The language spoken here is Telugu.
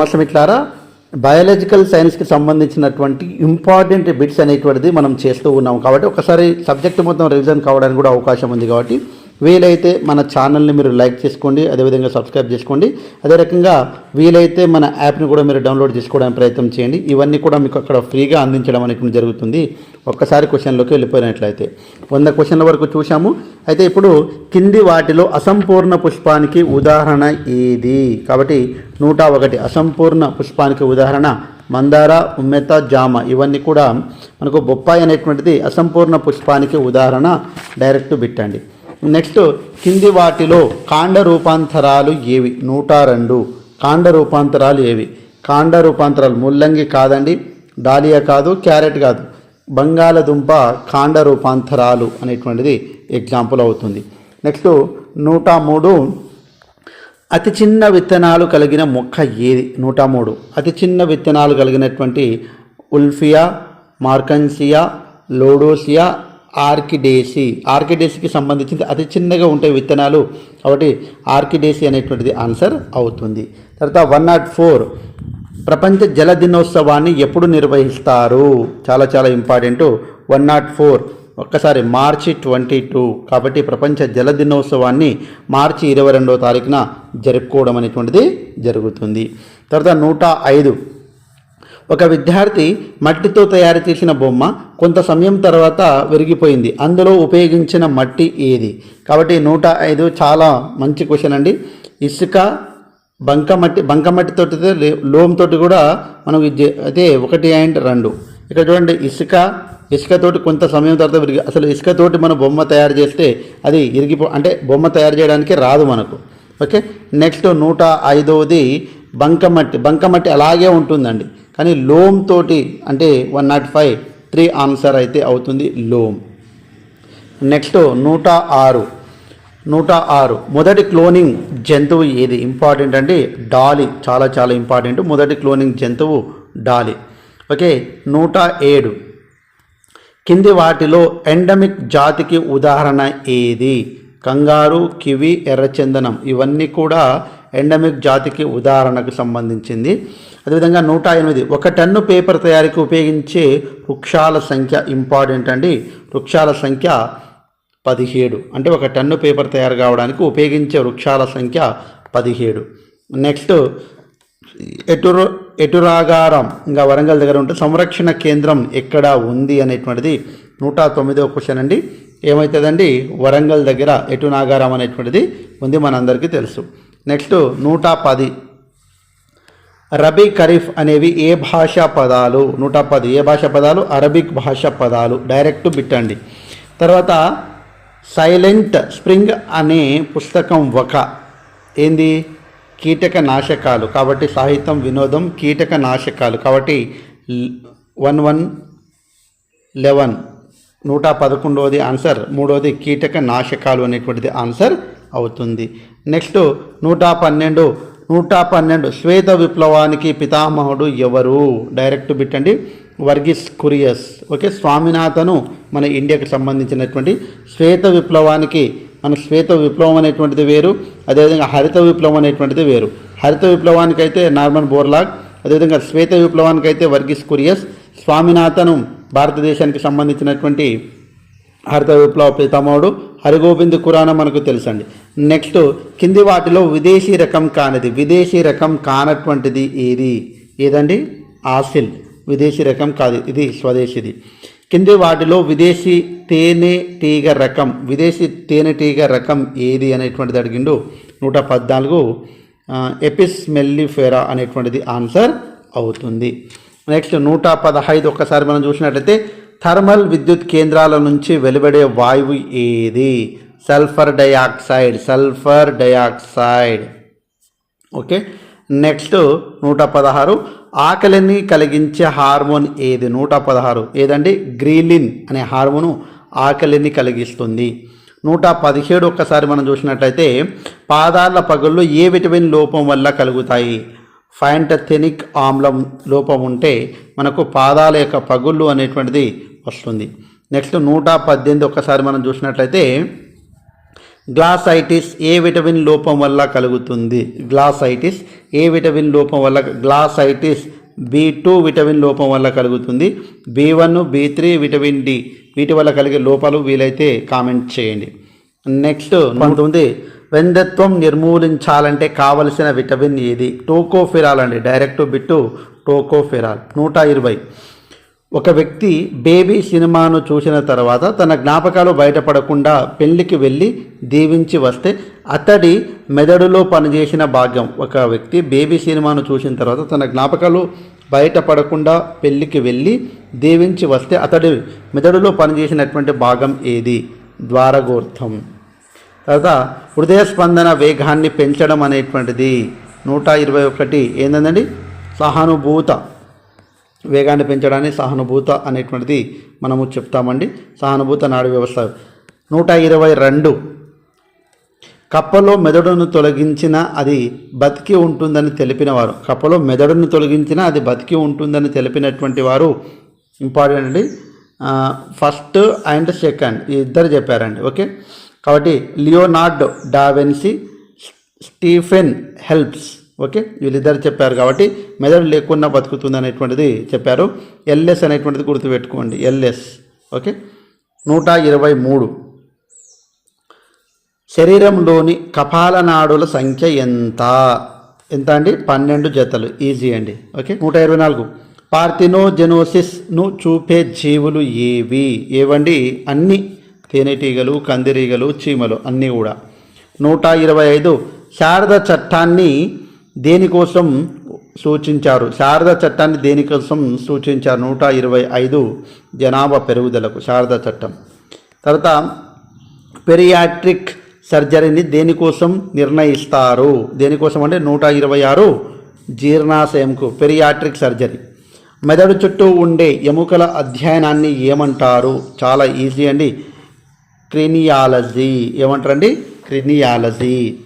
సమస్య మిట్లారా బయాలజికల్ సైన్స్కి సంబంధించినటువంటి ఇంపార్టెంట్ బిట్స్ అనేటువంటిది మనం చేస్తూ ఉన్నాం కాబట్టి ఒకసారి సబ్జెక్ట్ మొత్తం రివిజన్ కావడానికి కూడా అవకాశం ఉంది కాబట్టి వీలైతే మన ఛానల్ని మీరు లైక్ చేసుకోండి అదేవిధంగా సబ్స్క్రైబ్ చేసుకోండి. అదే రకంగా వీలైతే మన యాప్ని కూడా మీరు డౌన్లోడ్ చేసుకోవడానికి ప్రయత్నం చేయండి. ఇవన్నీ కూడా మీకు అక్కడ ఫ్రీగా అందించడం అనేది జరుగుతుంది. ఒక్కసారి క్వశ్చన్లోకి వెళ్ళిపోయినట్లయితే వంద క్వశ్చన్ల వరకు చూసాము అయితే ఇప్పుడు కింది వాటిలో అసంపూర్ణ పుష్పానికి ఉదాహరణ ఏది? కాబట్టి నూట ఒకటి అసంపూర్ణ పుష్పానికి ఉదాహరణ మందార ఉమ్మెత జామ. ఇవన్నీ కూడా మనకు బొప్పాయి అనేటువంటిది అసంపూర్ణ పుష్పానికి ఉదాహరణ. డైరెక్ట్ బిట్టండి నెక్స్ట్ కింది వాటిలో కాండ రూపాంతరాలు ఏవి? నూట రెండు. కాండ రూపాంతరాలు ఏవి? కాండ రూపాంతరాలు ముల్లంగి కాదండి డాలియా కాదు క్యారెట్ కాదు. బంగాళదుంప కాండ రూపాంతరాలు అనేటువంటిది ఎగ్జాంపుల్ అవుతుంది. నెక్స్ట్ నూట మూడు. అతి చిన్న విత్తనాలు కలిగిన మొక్క ఏది? నూట మూడు. అతి చిన్న విత్తనాలు కలిగినటువంటి ఉల్ఫియా మార్కన్సియా లోడోసియా ఆర్కిడేసి ఆర్కిడేసికి సంబంధించింది అతి చిన్నగా ఉంటాయి విత్తనాలు. కాబట్టి ఆర్కిడేసి అనేటువంటిది ఆన్సర్ అవుతుంది. తర్వాత వన్ నాట్ ఫోర్ ప్రపంచ జల దినోత్సవాన్ని ఎప్పుడు నిర్వహిస్తారు? చాలా చాలా ఇంపార్టెంట్. వన్ నాట్ ఫోర్ ఒక్కసారి మార్చి ట్వంటీ టూ. కాబట్టి ప్రపంచ జల దినోత్సవాన్ని మార్చి ఇరవై రెండవ తారీఖున జరుపుకోవడం అనేటువంటిది జరుగుతుంది. తర్వాత నూట ఐదు ఒక విద్యార్థి మట్టితో తయారు చేసిన బొమ్మ కొంత సమయం తర్వాత విరిగిపోయింది. అందులో ఉపయోగించిన మట్టి ఏది? కాబట్టి నూట ఐదు చాలా మంచి క్వశ్చన్ అండి. ఇసుక బంకమట్టి బంకమట్టితో లోమ్తోటి కూడా మనం అయితే ఒకటి అండ్ రెండు. ఇక్కడ చూడండి ఇసుక ఇసుకతోటి కొంత సమయం తర్వాత విరిగి అసలు ఇసుకతోటి మనం బొమ్మ తయారు చేస్తే అది ఇరిగిపో అంటే బొమ్మ తయారు చేయడానికి రాదు మనకు. ఓకే? నెక్స్ట్ నూట ఐదవది బంకమట్టి బంకమట్టి అలాగే ఉంటుందండి. కానీ లోమ్ తోటి అంటే one not five three answer అయితే అవుతుంది లోమ్. నెక్స్ట్ నూట ఆరు. నూట ఆరు. మొదటి క్లోనింగ్ జంతువు ఏది? ఇంపార్టెంట్ అంటే డాలి చాలా చాలా ఇంపార్టెంట్ మొదటి క్లోనింగ్ జంతువు డాలి. ఓకే నూట ఏడు. కింది వాటిలో ఎండమిక్ జాతికి ఉదాహరణ ఏది? కంగారు కివి ఎర్రచందనం. ఇవన్నీ కూడా ఎండమిక్ జాతికి ఉదాహరణకు సంబంధించింది. అదేవిధంగా నూట ఎనిమిది ఒక టన్ను పేపర్ తయారీకి ఉపయోగించే వృక్షాల సంఖ్య ఇంపార్టెంట్ అండి. వృక్షాల సంఖ్య పదిహేడు అంటే ఒక టన్ను పేపర్ తయారు కావడానికి ఉపయోగించే వృక్షాల సంఖ్య పదిహేడు. నెక్స్ట్ ఎటురు ఎటురాగారం ఇంకా వరంగల్ దగ్గర ఉంటే సంరక్షణ కేంద్రం ఎక్కడ ఉంది అనేటువంటిది నూట తొమ్మిదో క్వశ్చన్ అండి. ఏమవుతుందండి వరంగల్ దగ్గర ఎటునాగారం అనేటువంటిది ఉంది మనందరికీ తెలుసు. నెక్స్ట్ నూట పది. రబీ ఖరీఫ్ అనేవి ఏ భాషా పదాలు? నూట పది. ఏ భాషా పదాలు? అరబిక్ భాషా పదాలు. డైరెక్ట్ బిట్టండి తర్వాత సైలెంట్ స్ప్రింగ్ అనే పుస్తకం ఒక ఏంది? కీటక నాశకాలు కాబట్టి సాహిత్యం వినోదం కీటక నాశకాలు కాబట్టి వన్ వన్ లెవెన్. నూట పదకొండవది ఆన్సర్. మూడవది కీటక నాశకాలు అనేటువంటిది ఆన్సర్. అవుతుంది. నెక్స్ట్ నూట పన్నెండు నూట పన్నెండు శ్వేత విప్లవానికి పితామహుడు ఎవరు? డైరెక్ట్ బిట్టండి వర్గీస్ కురియస్. ఓకే స్వామినాథను మన ఇండియాకి సంబంధించినటువంటి శ్వేత విప్లవానికి మన శ్వేత విప్లవం అనేటువంటిది వేరు అదేవిధంగా హరిత విప్లవం అనేటువంటిది వేరు. హరిత విప్లవానికి అయితే నార్మన్ బోర్లాగ్ అదేవిధంగా శ్వేత విప్లవానికి అయితే వర్గీస్ కురియస్ స్వామినాథను భారతదేశానికి సంబంధించినటువంటి హరిత విప్లవ పితామహుడు హరిగోవింద్ ఖురానా మనకు తెలుసండి. నెక్స్ట్ కింది వాటిలో విదేశీ రకం కానిది. విదేశీ రకం కానటువంటిది ఏది? ఏదండి? ఆసిల్. విదేశీ రకం కాదు. ఇది స్వదేశీది. కింది వాటిలో విదేశీ తేనె తీగ రకం. విదేశీ తేనె తీగ రకం ఏది అనేటువంటిది అడిగిండు. నూట పద్నాలుగు ఎపిస్మెల్లిఫెరా అనేటువంటిది ఆన్సర్ అవుతుంది. నెక్స్ట్ నూట పదహైదు ఒక్కసారి మనం చూసినట్లయితే థర్మల్ విద్యుత్ కేంద్రాల నుంచి వెలువడే వాయువు ఏది? Sulphur dioxide sulphur dioxide. Okay? Next నూట పదహారు. ఆకలిని కలిగించే హార్మోన్ ఏది? నూట పదహారు. ఏదండి? గ్రీలిన్ అనే హార్మోను ఆకలిని కలిగిస్తుంది. నూట పదిహేడు ఒక్కసారి మనం చూసినట్లయితే పాదాల పగుళ్ళు ఏ విటమిన్ లోపం వల్ల కలుగుతాయి? ఫైంటథెనిక్ ఆమ్లం లోపం ఉంటే మనకు పాదాల యొక్క పగుళ్ళు అనేటువంటిది వస్తుంది. నెక్స్ట్ నూట పద్దెనిమిది ఒక్కసారి మనం చూసినట్లయితే గ్లాసైటిస్ ఏ విటమిన్ లోపం వల్ల కలుగుతుంది? గ్లాసైటిస్ ఏ విటమిన్ లోపం వల్ల గ్లాసైటిస్ బి టూ విటమిన్ లోపం వల్ల కలుగుతుంది. B one B three vitamin D వీటి వల్ల కలిగే లోపాలు వీలైతే కామెంట్ చేయండి. నెక్స్ట్ పంతొమ్మిది వెందత్వం నిర్మూలించాలంటే కావలసిన విటమిన్ ఏది? టోకోఫిరాల్ అండి. Direct bit tocopherol. నూట ఇరవై. ఒక వ్యక్తి బేబీ సినిమాను చూసిన తర్వాత తన జ్ఞాపకాలు బయటపడకుండా పెళ్ళికి వెళ్ళి దీవించి వస్తే అతడి మెదడులో పనిచేసిన భాగ్యం. ఒక వ్యక్తి బేబీ సినిమాను చూసిన తర్వాత తన జ్ఞాపకాలు బయటపడకుండా పెళ్ళికి వెళ్ళి దీవించి వస్తే అతడి మెదడులో పనిచేసినటువంటి భాగం ఏది? ద్వారగోర్థం తర్వాత హృదయ స్పందన వేగాన్ని పెంచడం అనేటువంటిది. నూట ఇరవై ఒకటి ఏంటండి సహానుభూత. వేగాన్ని పెంచడాన్ని సహానుభూత అనేటువంటిది మనము చెప్తామండి. సహానుభూత నాడు వ్యవస్థ. నూట ఇరవై రెండు. కప్పలో మెదడును తొలగించిన అది బతికి ఉంటుందని తెలిపినవారు. కప్పలో మెదడును తొలగించిన అది బతికి ఉంటుందని తెలిపినటువంటి వారు ఇంపార్టెంట్ అండి. ఫస్ట్ అండ్ సెకండ్ ఈ ఇద్దరు చెప్పారండి. ఓకే? కాబట్టి Leonardo da Vinci Stephen Hales. Okay? వీళ్ళిద్దరు చెప్పారు కాబట్టి మెదడు లేకుండా బతుకుతుంది అనేటువంటిది చెప్పారు. ఎల్ఎస్ అనేటువంటిది గుర్తుపెట్టుకోండి. L S okay? నూట ఇరవై మూడు. శరీరంలోని కపాల నాడుల సంఖ్య ఎంత? ఎంత అండి? పన్నెండు జతలు. ఈజీ అండి. ఓకే? నూట ఇరవై నాలుగు. పార్థినోజెనోసిస్ను చూపే జీవులు ఏవి? ఏవండి? అన్ని తేనెటీగలు కందిరీగలు చీమలు అన్నీ కూడా. నూట ఇరవై ఐదు. శారద చట్టాన్ని దేనికోసం సూచించారు? శారద చట్టాన్ని దేనికోసం సూచించారు? నూట ఇరవై ఐదు జనాభా పెరుగుదలకు శారద చట్టం. తర్వాత పెరియాట్రిక్ సర్జరీని దేనికోసం నిర్ణయిస్తారు? దేనికోసం అంటే నూట ఇరవై ఆరు జీర్ణాశయంకు పెరియాట్రిక్ సర్జరీ. మెదడు చుట్టూ ఉండే ఎముకల అధ్యయనాన్ని ఏమంటారు? చాలా ఈజీ అండి. క్రినియాలజీ. ఏమంటారండి? క్రినియాలజీ.